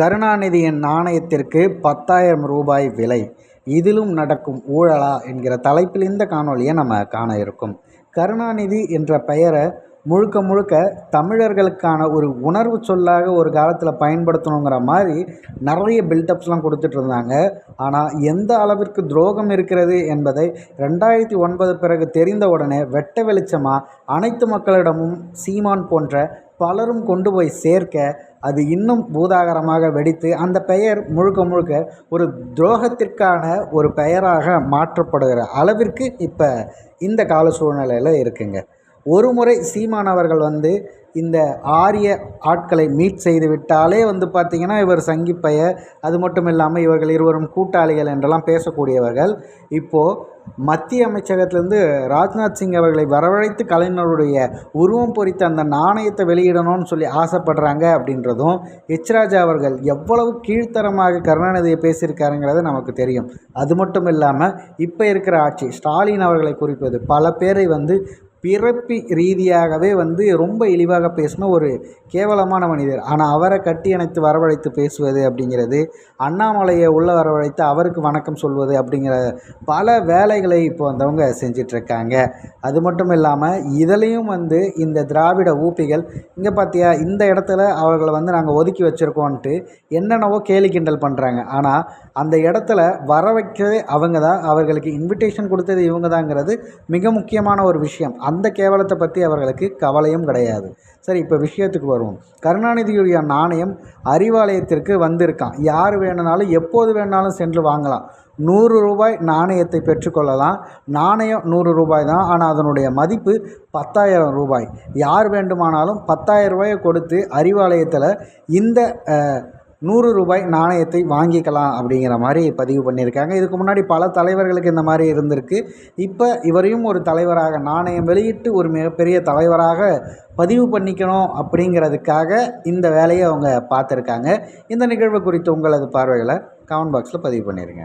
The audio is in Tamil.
கருணாநிதியின் நாணயத்திற்கு பத்தாயிரம் ரூபாய் விலை. இதிலும் நடக்கும் ஊழலா என்கிற தலைப்பில் இந்த காணொலியை நம்ம காண இருக்கோம். கருணாநிதி என்ற பெயரை முழுக்க முழுக்க தமிழர்களுக்கான ஒரு உணர்வு சொல்லாக ஒரு காலத்தில் பயன்படுத்தணுங்கிற மாதிரி நிறைய பில்டப்ஸ்லாம் கொடுத்துட்டு இருந்தாங்க. ஆனால் எந்த அளவிற்கு துரோகம் இருக்கிறது என்பதை ரெண்டாயிரத்தி ஒன்பது பிறகு தெரிந்த உடனே வெட்ட வெளிச்சமாக அனைத்து மக்களிடமும் சீமான் போன்ற பலரும் கொண்டு போய் சேர்க்க அது இன்னும் பூதாகரமாக வெடித்து அந்த பெயர் முழுக்க முழுக்க ஒரு துரோகத்திற்கான ஒரு பெயராக மாற்றப்படுகிற அளவிற்கு இப்போ இந்த கால சூழ்நிலையில் இருக்குங்க. ஒரு முறை சீமான் அவர்கள் வந்து இந்த ஆரிய ஆட்களை மீட் செய்து விட்டாலே வந்து பார்த்திங்கன்னா இவர் சங்கிப்பைய அது மட்டும் இல்லாமல் இவர்கள் இருவரும் கூட்டாளிகள் என்றெல்லாம் பேசக்கூடியவர்கள். இப்போது மத்திய அமைச்சகத்திலேருந்து ராஜ்நாத் சிங் அவர்களை வரவழைத்து கலைஞருடைய உருவம் பொறித்த அந்த நாணயத்தை வெளியிடணும்னு சொல்லி ஆசைப்படுறாங்க அப்படின்றதும் எச்ராஜா அவர்கள் எவ்வளவு கீழ்த்தரமாக கருணாநிதியை பேசியிருக்காருங்கிறது நமக்கு தெரியும். அது மட்டும் இல்லாமல் இப்போ இருக்கிற ஆட்சி ஸ்டாலின் அவர்களை குறிப்பது பல பேரை வந்து பிறப்பு ரீதியாகவே வந்து ரொம்ப இழிவாக பேசின ஒரு கேவலமான மனிதர். ஆனால் அவரை கட்டி அணைத்து வரவழைத்து பேசுவது அப்படிங்கிறது அண்ணாமலையை உள்ளே வரவழைத்து அவருக்கு வணக்கம் சொல்வது அப்படிங்கிற பல வேலைகளை இப்போ வந்தவங்க செஞ்சிட்ருக்காங்க. அது மட்டும் இல்லாமல் இதிலையும் வந்து இந்த திராவிட ஊப்பிகள் இங்கே பார்த்தியா இந்த இடத்துல அவர்களை வந்து நாங்கள் ஒதுக்கி வச்சுருக்கோன்ட்டு என்னென்னவோ கேலி கிண்டல் பண்ணுறாங்க ஆனால் அந்த இடத்துல வர வைக்கவே அவங்க தான் அவர்களுக்கு இன்விடேஷன் கொடுத்தது இவங்க தாங்கிறது மிக முக்கியமான ஒரு விஷயம். அந்த கேவலத்தை பற்றி அவர்களுக்கு கவலையும் கிடையாது. சரி இப்போ விஷயத்துக்கு வருவோம். கருணாநிதியுடைய நாணயம் அறிவாலயத்திற்கு வந்திருக்கான் யார் வேணுனாலும் எப்போது வேணாலும் சென்று வாங்கலாம். நூறு ரூபாய் நாணயத்தை பெற்றுக்கொள்ளலாம். நாணயம் நூறு ரூபாய் தான். ஆனால் அதனுடைய மதிப்பு பத்தாயிரம் ரூபாய். யார் வேண்டுமானாலும் பத்தாயிரம் ரூபாயை கொடுத்து அறிவாலயத்தில் இந்த நூறு ரூபாய் நாணயத்தை வாங்கிக்கலாம் அப்படிங்கிற மாதிரி பதிவு பண்ணியிருக்காங்க. இதுக்கு முன்னாடி பல தலைவர்களுக்கு இந்த மாதிரி இருந்திருக்கு. இப்போ இவரையும் ஒரு தலைவராக நாணயம் வெளியிட்டு ஒரு மிகப்பெரிய தலைவராக பதிவு பண்ணிக்கணும் அப்படிங்கிறதுக்காக இந்த வேலையை அவங்க பார்த்துருக்காங்க. இந்த நிகழ்வு குறித்து உங்களது பார்வைகளை கமெண்ட் பாக்ஸில் பதிவு பண்ணிடுங்க